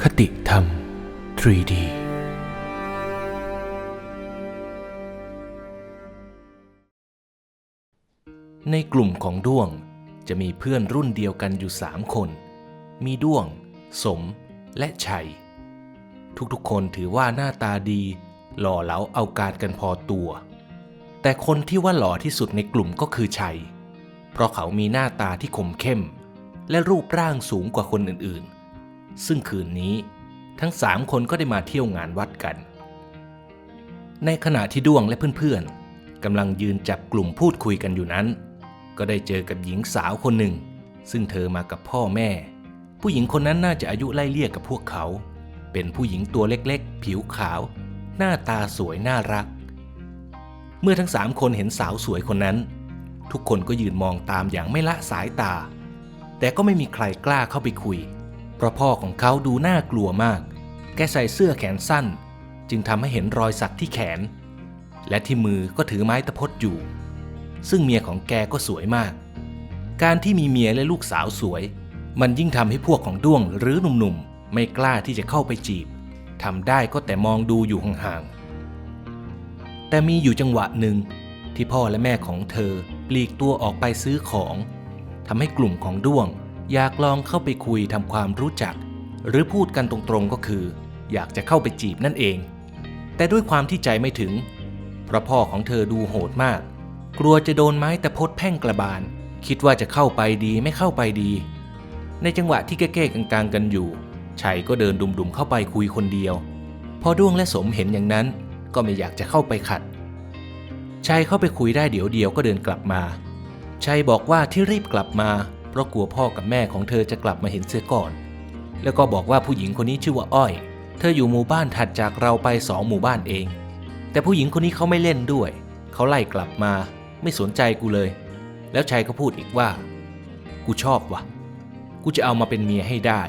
คติธรรม 3D ในกลุ่มของด้วงจะมีเพื่อนรุ่นเดียวกันอยู่สามคน มีด้วง สม และชัย ทุกๆคนถือว่าหน้าตาดี หล่อเหลาเอาการกันพอตัว แต่คนที่ว่าหล่อที่สุดในกลุ่มก็คือชัย เพราะเขามีหน้าตาที่คมเข้ม และรูปร่างสูงกว่าคนอื่นๆ ซึ่งคืนนี้ทั้งสามคนก็ได้มาเที่ยวงานวัดกัน ในขณะที่ด้วงและเพื่อนๆกำลังยืนจับกลุ่มพูดคุยกันอยู่นั้น ก็ได้เจอกับหญิงสาวคนหนึ่ง ซึ่งเธอมากับพ่อแม่ ผู้หญิงคนนั้นน่าจะอายุไล่เลี่ยกับพวกเขา เป็นผู้หญิงตัวเล็กๆ ผิวขาว หน้าตาสวยน่ารัก เมื่อทั้งสามคนเห็นสาวสวยคนนั้น ทุกคนก็ยืนมองตามอย่างไม่ละสายตา แต่ก็ไม่มีใครกล้าเข้าไปคุย ราะพ่อของเขาดูน่ากลัวมาก แกใส่เสื้อแขนสั้น จึงทำให้เห็นรอยสักที่แขน และที่มือก็ถือไม้ตะพดอยู่ ซึ่งเมียของแกก็สวยมาก การที่มีเมียและลูกสาวสวย มันยิ่งทำให้พวกของด้วงหรือหนุ่มๆ ไม่กล้าที่จะเข้าไปจีบทำได้ก็แต่มองดูอยู่ห่างๆ แต่มีอยู่จังหวะหนึ่งที่พ่อและแม่ของเธอปลีกตัวออกไปซื้อของทำให้กลุ่มของด้วง อยากลองเข้าไปคุยทำความรู้จัก หรือพูดกันตรงๆก็คือ อยากจะเข้าไปจีบนั่นเอง แต่ด้วยความที่ใจไม่ถึง เพราะพ่อของเธอดูโหดมาก กลัวจะโดนไม้ตะพดแพ่งกระบาล คิดว่าจะเข้าไปดีไม่เข้าไปดี ในจังหวะที่เก้ๆกลางๆกันอยู่ชัยก็เดินดุมๆเข้าไปคุยคนเดียว พอด้วงและสมเห็นอย่างนั้น ก็ไม่อยากจะเข้าไปขัดชัยเข้าไปคุยได้เดี๋ยวเดียวก็เดินกลับมาชัยบอกว่าที่รีบกลับมา เพราะกลัวพ่อกับแม่ของเธอจะกลับมาเห็นเสียก่อน แล้วก็บอกว่าผู้หญิงคนนี้ชื่อว่าอ้อย เธออยู่หมู่บ้านถัดจากเราไปสองหมู่บ้านเอง แต่ผู้หญิงคนนี้เขาไม่เล่นด้วย เขาไล่กลับมา ไม่สนใจกูเลย แล้วชัยก็พูดอีกว่า กูชอบวะกูจะเอามาเป็นเมียให้ได้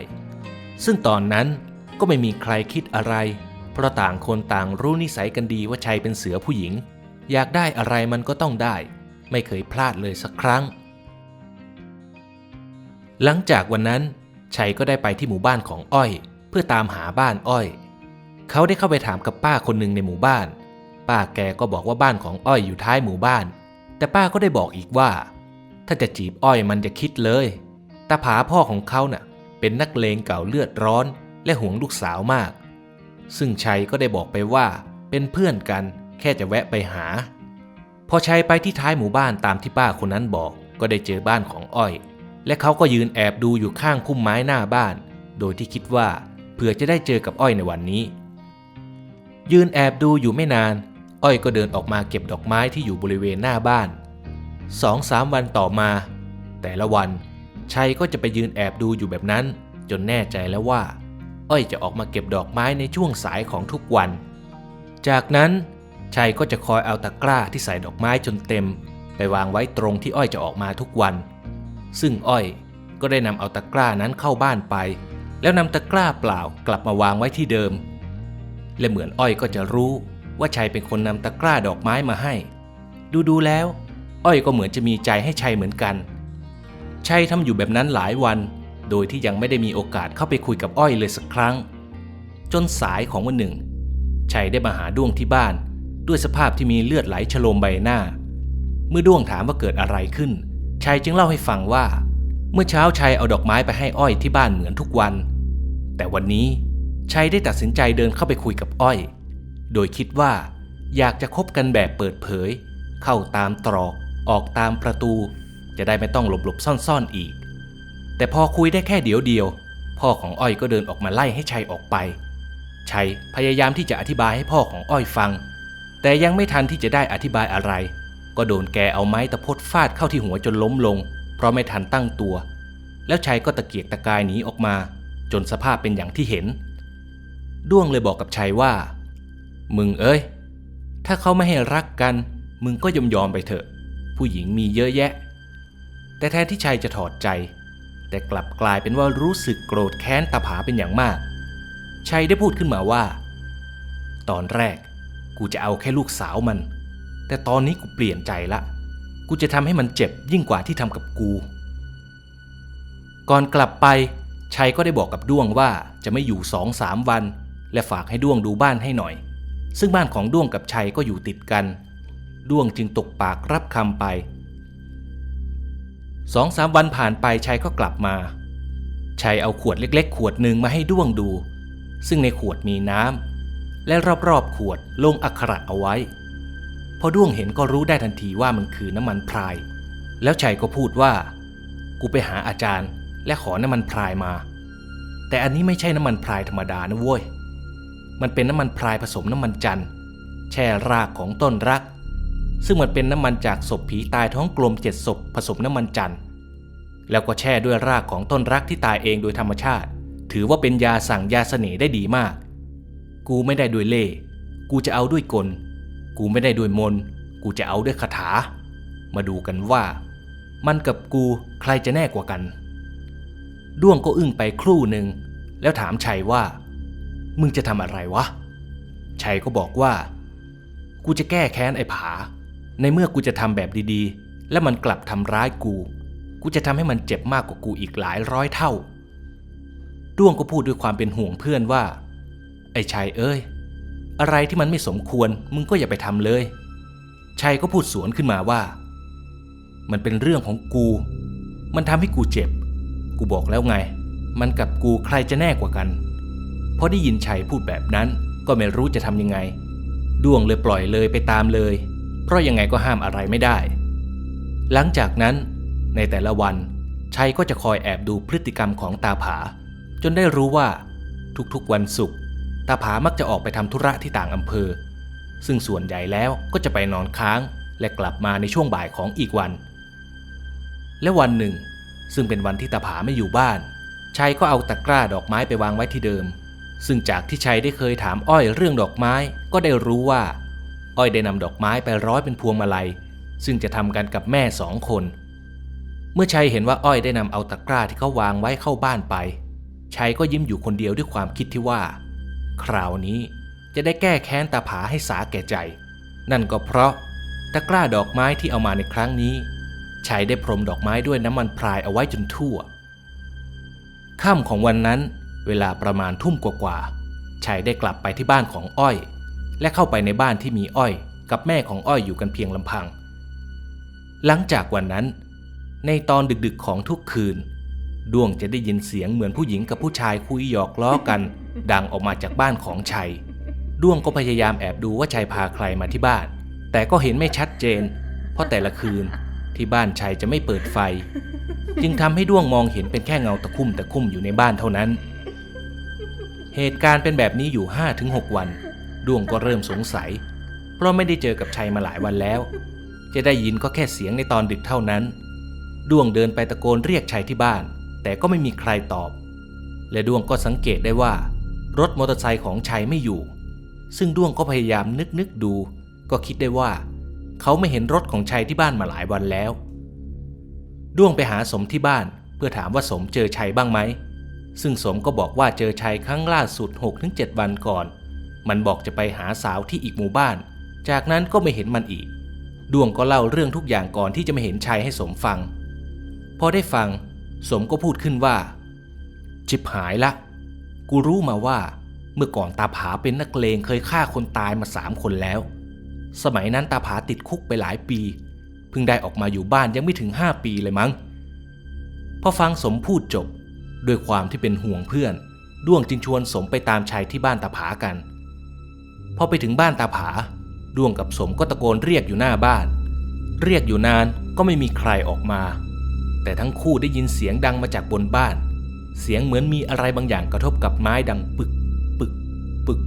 ซึ่งตอนนั้นก็ไม่มีใครคิดอะไร เพราะต่างคนต่างรู้นิสัยกันดีว่าชัยเป็นเสือผู้หญิง อยากได้อะไรมันก็ต้องได้ ไม่เคยพลาดเลยสักครั้ง หลังจากวันนั้น ชัยก็ได้ไปที่หมู่บ้านของอ้อย เพื่อตามหาบ้านอ้อย เขาได้เข้าไปถามกับป้าคนหนึ่งในหมู่บ้าน ป้าแกก็บอกว่าบ้านของอ้อยอยู่ท้ายหมู่บ้าน แต่ป้าก็ได้บอกอีกว่า ถ้าจะจีบอ้อยมันจะคิดเลยตาผาพ่อของเขาน่ะ เป็นนักเลงเก่าเลือดร้อน และหวงลูกสาวมาก ซึ่งชัยก็ได้บอกไปว่า เป็นเพื่อนกันแค่จะแวะไปหา พอชัยไปที่ท้ายหมู่บ้านตามที่ป้าคนนั้นบอก ก็ได้เจอบ้านของอ้อย และเขาก็ยืนแอบดูอยู่ข้างพุ่มไม้หน้าบ้าน โดยที่คิดว่าเผื่อจะได้เจอกับอ้อยในวันนี้ ยืนแอบดูอยู่ไม่นาน อ้อยก็เดินออกมาเก็บดอกไม้ที่อยู่บริเวณหน้าบ้านสองสามวันต่อมา แต่ละวันชัยก็จะไปยืนแอบดูอยู่แบบนั้น จนแน่ใจแล้วว่า อ้อยจะออกมาเก็บดอกไม้ในช่วงสายของทุกวัน จากนั้นชัยก็จะคอยเอาตะกร้าที่ใส่ดอกไม้จนเต็ม ไปวางไว้ตรงที่อ้อยจะออกมาทุกวัน ซึ่งอ้อยก็ได้นำเอาตะกร้านั้นเข้าบ้านไป แล้วนำตะกร้าเปล่ากลับมาวางไว้ที่เดิม และเหมือนอ้อยก็จะรู้ว่าชัยเป็นคนนำตะกร้าดอกไม้มาให้ ดูดูๆแล้ว อ้อยก็เหมือนจะมีใจให้ชัยเหมือนกัน ชัยทำอยู่แบบนั้นหลายวัน โดยที่ยังไม่ได้มีโอกาสเข้าไปคุยกับอ้อยเลยสักครั้ง จนสายของวันหนึ่ง ชัยได้มาหาด้วงที่บ้าน ด้วยสภาพที่มีเลือดไหลฉโลมใบหน้า เมื่อด้วงถามว่าเกิดอะไรขึ้น ชัยจึงเล่าให้ฟังว่า เมื่อเช้าชัยเอาดอกไม้ไปให้อ้อยที่บ้านเหมือนทุกวัน แต่วันนี้ชัยได้ตัดสินใจเดินเข้าไปคุยกับอ้อย โดยคิดว่า อยากจะคบกันแบบเปิดเผย เข้าตามตรอกออกตามประตู จะได้ไม่ต้องหลบๆซ่อนๆอีก แต่พอคุยได้แค่เดียวเดียว พ่อของอ้อยก็เดินออกมาไล่ให้ชัยออกไปชัยพยายามที่จะอธิบายให้พ่อของอ้อยฟัง แต่ยังไม่ทันที่จะได้อธิบายอะไร ก็โดนแกเอาไม้ตะพดฟาดเข้าที่หัวจนล้มลง เพราะไม่ทันตั้งตัว แล้วชัยก็ตะเกียกตะกายหนีออกมา จนสภาพเป็นอย่างที่เห็น ด้วงเลยบอกกับชัยว่า มึงเอ้ย ถ้าเขาไม่ให้รักกัน มึงก็ยอมยอมไปเถอะ ผู้หญิงมีเยอะแยะ แต่แทนที่ชัยจะถอดใจ แต่กลับกลายเป็นว่ารู้สึกโกรธแค้นตาผาเป็นอย่างมากชัยได้พูดขึ้นมาว่า ตอนแรกกูจะเอาแค่ลูกสาวมัน แต่ตอนนี้กูเปลี่ยนใจละ กูจะทำให้มันเจ็บยิ่งกว่าที่ทำกับกู ก่อนกลับไปชัยก็ได้บอกกับด้วงว่าจะไม่อยู่สองสามวัน และฝากให้ด้วงดูบ้านให้หน่อย ซึ่งบ้านของด้วงกับชัยก็อยู่ติดกัน ด้วงจึงตกปากรับคำไปสองสามวันผ่านไปชัยก็กลับมา ชัยเอาขวดเล็กๆ ขวดหนึ่งมาให้ด้วงดู ซึ่งในขวดมีน้ำและรอบๆขวดลงอักขระเอาไว้ พอด้วงเห็นก็รู้ได้ทันทีว่ามันคือน้ำมันพราย แล้วชัยก็พูดว่า กูไปหาอาจารย์และขอน้ำมันพรายมา แต่อันนี้ไม่ใช่น้ำมันพรายธรรมดานะเว้ย มันเป็นน้ำมันพรายผสมน้ำมันจันทร์แช่รากของต้นรัก ซึ่งมันเป็นน้ำมันจากศพผีตายท้องกลมเจ็ดศพผสมน้ำมันจันทร์แล้วก็แช่ด้วยรากของต้นรักที่ตายเองโดยธรรมชาติ ถือว่าเป็นยาสั่งยาเสน่ห์ได้ดีมาก กูไม่ได้ด้วยเล่ กูจะเอาด้วยกล กูไม่ได้ด้วยมนกูจะเอาด้วยคาถา มาดูกันว่า มันกับกูใครจะแน่กว่ากัน ด้วงก็อึ้งไปครู่หนึ่ง แล้วถามชัยว่า มึงจะทำอะไรวะ ชัยก็บอกว่า กูจะแก้แค้นไอ้ผา ในเมื่อกูจะทำแบบดีๆ และมันกลับทำร้ายกู กูจะทำให้มันเจ็บมากกว่ากูอีกหลายร้อยเท่า ด้วงก็พูดด้วยความเป็นห่วงเพื่อนว่า ไอ้ชัยเอ้ย อะไรที่มันไม่สมควรมึงก็อย่าไปทำเลยชัยก็พูดสวนขึ้นมาว่า มันเป็นเรื่องของกู มันทำให้กูเจ็บ กูบอกแล้วไง มันกับกูใครจะแน่กว่ากันพอได้ยินชัยพูดแบบนั้นก็ไม่รู้จะทำยังไงด้วงเลยปล่อยเลยไปตามเลย เพราะยังไงก็ห้ามอะไรไม่ได้ หลังจากนั้น ในแต่ละวันชัยก็จะคอยแอบดูพฤติกรรมของตาผา จนได้รู้ว่าทุกๆวันศุกร์ ตาผามักจะออกไปทำธุระที่ต่างอำเภอ ซึ่งส่วนใหญ่แล้วก็จะไปนอนค้างและกลับมาในช่วงบ่ายของอีกวัน และวันหนึ่ง ซึ่งเป็นวันที่ตาผาไม่อยู่บ้านชัยก็เอาตะกร้าดอกไม้ไปวางไว้ที่เดิม ซึ่งจากที่ชัยได้เคยถามอ้อยเรื่องดอกไม้ก็ได้รู้ว่า อ้อยได้นำดอกไม้ไปร้อยเป็นพวงมาลัย ซึ่งจะทำกันกับแม่สองคน เมื่อชัยเห็นว่าอ้อยได้นำเอาตะกร้าที่เขาวางไว้เข้าบ้านไปชัยก็ยิ้มอยู่คนเดียวด้วยความคิดที่ว่า คราวนี้จะได้แก้แค้นตาผาให้สาแก่ใจ นั่นก็เพราะตะกร้าดอกไม้ที่เอามาในครั้งนี้ชัยได้พรมดอกไม้ด้วยน้ำมันพรายเอาไว้จนทั่ว ค่ำของวันนั้น เวลาประมาณทุ่มกว่าๆชัยได้กลับไปที่บ้านของอ้อย และเข้าไปในบ้านที่มีอ้อย กับแม่ของอ้อยอยู่กันเพียงลำพัง หลังจากวันนั้น ในตอนดึกๆของทุกคืน ดวงจะได้ยินเสียงเหมือนผู้หญิงกับผู้ชายคุยหยอกล้อกัน ดังออกมาจากบ้านของชัย ด้วงก็พยายามแอบดูว่าชัยพาใครมาที่บ้าน แต่ก็เห็นไม่ชัดเจน เพราะแต่ละคืนที่บ้านชัยจะไม่เปิดไฟ จึงทำให้ด้วงมองเห็นเป็นแค่เงาตะคุ่มตะคุ่มอยู่ในบ้านเท่านั้น เหตุการณ์เป็นแบบนี้อยู่ 5-6 วัน ด้วงก็เริ่มสงสัย เพราะไม่ได้เจอกับชัยมาหลายวันแล้ว จะได้ยินก็แค่เสียงในตอนดึกเท่านั้น ด้วงเดินไปตะโกนเรียกชัยที่บ้าน แต่ก็ไม่มีใครตอบ และดวงก็สังเกตได้ว่า รถมอเตอร์ไซค์ของชัยไม่อยู่ ซึ่งดวงก็พยายามนึกนึกดู ก็คิดได้ว่า เขาไม่เห็นรถของชัยที่บ้านมาหลายวันแล้ว ดวงไปหาสมที่บ้านเพื่อถามว่าสมเจอชัยบ้างไหม ซึ่งสมก็บอกว่าเจอชัยครั้งล่าสุด 6-7 วันก่อน มันบอกจะไปหาสาวที่อีกหมู่บ้าน จากนั้นก็ไม่เห็นมันอีก ดวงก็เล่าเรื่องทุกอย่างก่อนที่จะมาเห็นชัยให้สมฟัง พอได้ฟัง สมก็พูดขึ้นว่า จิบหายละ กูรู้มาว่า เมื่อก่อนตาผาเป็นนักเลงเคยฆ่าคนตายมาสามคนแล้ว สมัยนั้นตาผาติดคุกไปหลายปี เพิ่งได้ออกมาอยู่บ้านยังไม่ถึงห้าปีเลยมั้ง พอฟังสมพูดจบ ด้วยความที่เป็นห่วงเพื่อน ด้วงจึงชวนสมไปตามชายที่บ้านตาผากัน พอไปถึงบ้านตาผา ด้วงกับสมก็ตะโกนเรียกอยู่หน้าบ้าน เรียกอยู่นานก็ไม่มีใครออกมา แต่ทั้งคู่ได้ยินเสียงดังมาจากบนบ้าน เสียงเหมือนมีอะไรบางอย่างกระทบกับไม้ดังปึกปึกปึก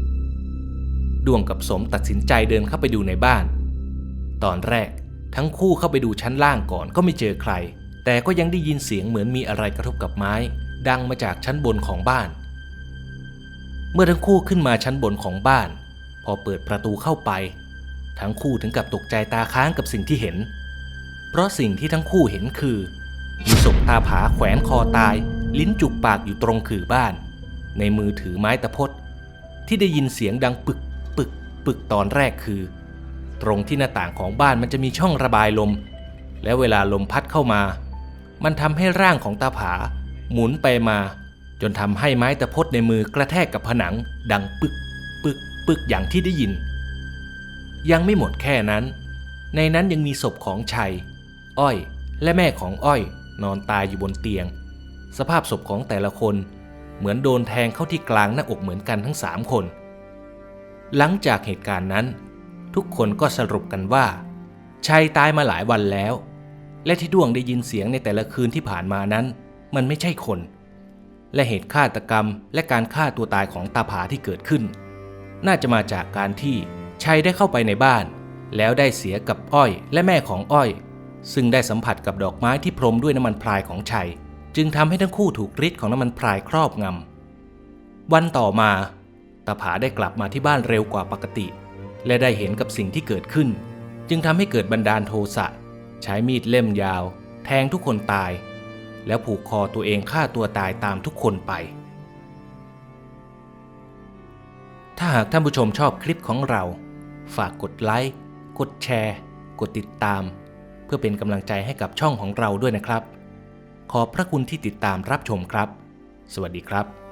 ดวงกับสมตัดสินใจเดินเข้าไปดูในบ้าน ตอนแรกทั้งคู่เข้าไปดูชั้นล่างก่อนก็ไม่เจอใคร แต่ก็ยังได้ยินเสียงเหมือนมีอะไรกระทบกับไม้ ดังมาจากชั้นบนของบ้าน เมื่อทั้งคู่ขึ้นมาชั้นบนของบ้าน พอเปิดประตูเข้าไป ทั้งคู่ถึงกับตกใจตาค้างกับสิ่งที่เห็น เพราะสิ่งที่ทั้งคู่เห็นคือ มีศพตาผาแขวนคอตาย ลิ้นจุกปากอยู่ตรงขื่อบ้าน ในมือถือไม้ตะพดที่ได้ยินเสียงดังปึกปึกปึกตอนแรกคือ ตรงที่หน้าต่างของบ้านมันจะมีช่องระบายลม และเวลาลมพัดเข้ามา มันทำให้ร่างของตาผา หมุนไปมา จนทำให้ไม้ตะพดในมือกระแทกกับผนัง ดังปึกปึกปึกอย่างที่ได้ยิน ยังไม่หมดแค่นั้น ในนั้นยังมีศพของชัย อ้อย และแม่ของอ้อย นอนตายอยู่บนเตียง สภาพศพของแต่ละคนเหมือนโดนแทงเข้าที่กลางหน้าอกเหมือนกันทั้งสามคน หลังจากเหตุการณ์นั้น ทุกคนก็สรุปกันว่าชัยตายมาหลายวันแล้ว และที่ดวงได้ยินเสียงในแต่ละคืนที่ผ่านมานั้น มันไม่ใช่คน และเหตุฆาตกรรมและการฆ่าตัวตายของตาผาที่เกิดขึ้น น่าจะมาจากการที่ชัยได้เข้าไปในบ้าน แล้วได้เสียกับอ้อยและแม่ของอ้อย ซึ่งได้สัมผัสกับดอกไม้ที่พรมด้วยน้ำมันพรายของชัย จึงทำให้ทั้งคู่ถูกฤทธิ์ของน้ำมันพรายครอบงำวันต่อมาตาผาได้กลับมาที่บ้านเร็วกว่าปกติ และได้เห็นกับสิ่งที่เกิดขึ้น จึงทำให้เกิดบันดาลโทสะใช้มีดเล่มยาว แทงทุกคนตาย แล้วผูกคอตัวเองฆ่าตัวตายตามทุกคนไป ถ้าหากท่านผู้ชมชอบคลิปของเรา ฝากกดไลค์กดแชร์ กดติดตาม เพื่อเป็นกำลังใจให้กับช่องของเราด้วยนะครับ ขอบพระคุณที่ติดตามรับชมครับ สวัสดีครับ